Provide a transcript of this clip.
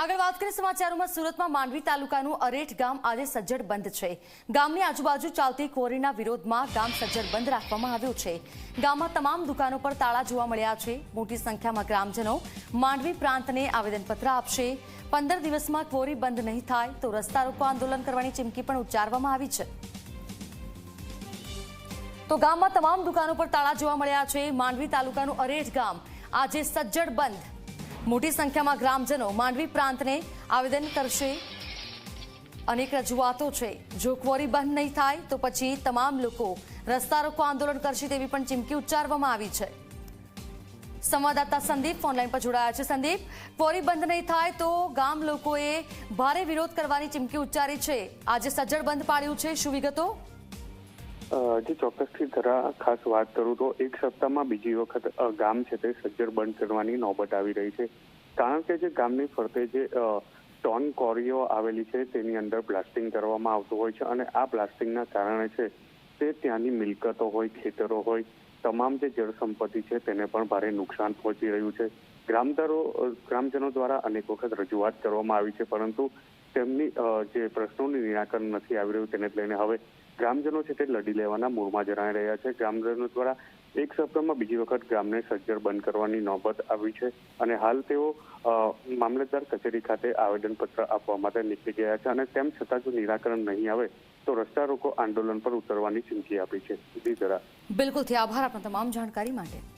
આગળ વાત કરીએ સમાચારોમાં સુરતમાં માંડવી તાલુકાનું અરેઠ ગામ આજે સજ્જડ બંધ છે. ગામની આજુબાજુ ચાલતી કોરીના વિરોધમાં ગામ સજ્જડ બંધ રાખવામાં આવ્યું છે. ગામમાં તમામ દુકાનો પર તાળા જોવા મળ્યા છે. મોટી સંખ્યામાં ગ્રામજનો માંડવી પ્રાંતને આવેદનપત્ર આપશે. પંદર દિવસમાં ક્વોરી બંધ નહીં થાય તો રસ્તા રોકો આંદોલન કરવાની ચીમકી પણ ઉચ્ચારવામાં આવી છે. તો ગામમાં તમામ દુકાનો પર તાળા જોવા મળ્યા છે. માંડવી તાલુકાનું અરેઠ ગામ આજે સજ્જડ બંધ. મોટી સંખ્યામાં ગ્રામજનો માંડવી પ્રાંતને આવેદન કરશે. અનેક રજૂઆતો છે. જો ક્વોરી બંધ નહીં થાય, તો પછી તમામ લોકો રસ્તા રોકો આંદોલન કરશે તેવી પણ ચીમકી ઉચ્ચારવામાં આવી છે. સંવાદદાતા સંદીપ ફોનલાઈન પર જોડાયા છે. સંદીપ, ક્વોરી બંધ નહીં થાય તો ગામ લોકોએ ભારે વિરોધ કરવાની ચીમકી ઉચ્ચારી છે. આજે સજ્જડ બંધ પાડ્યું છે. શું વિગતો? જે ચોક્કસથી ધરા ખાસ વાત કરું તો એક સપ્તાહમાં બીજી વખત ગામ છે તે સજ્જર બંધ કરવાની નોબત આવી રહી છે. કારણ કે જે ગામની ફરતે જે ટોન કોરીઓ આવેલી છે તેની અંદર બ્લાસ્ટિંગ કરવામાં આવતું હોય છે અને આ બ્લાસ્ટિંગના કારણે છે તે ત્યાંની મિલકતો હોય, ખેતરો હોય, તમામ જે જળ સંપત્તિ છે તેને પણ ભારે નુકસાન પહોંચી રહ્યું છે. ગ્રામદારો ગ્રામજનો દ્વારા અનેક વખત રજૂઆત કરવામાં આવી છે, પરંતુ તેમની જે પ્રશ્નોનું નિરાકરણ નથી આવી રહ્યું તેને લઈને હવે ગ્રામજનો છે તે લડી લેવાના મૂળમાં જણાઈ રહ્યા છે. ગ્રામજનો દ્વારા એક સપ્તાહમાં બીજી વખત ગામને સજ્જડ બંધ કરવાની નોબત આવી છે અને હાલ તેઓ મામલતદાર કચેરી ખાતે આવેદનપત્ર આપવા માટે નીકળી ગયા છે અને તેમ છતાં જો નિરાકરણ નહીં આવે તો રસ્તા રોકો આંદોલન પર ઉતરવાની ચીમકી આપી છે. બિલકુલથી આભાર આપના તમામ જાણકારી માટે.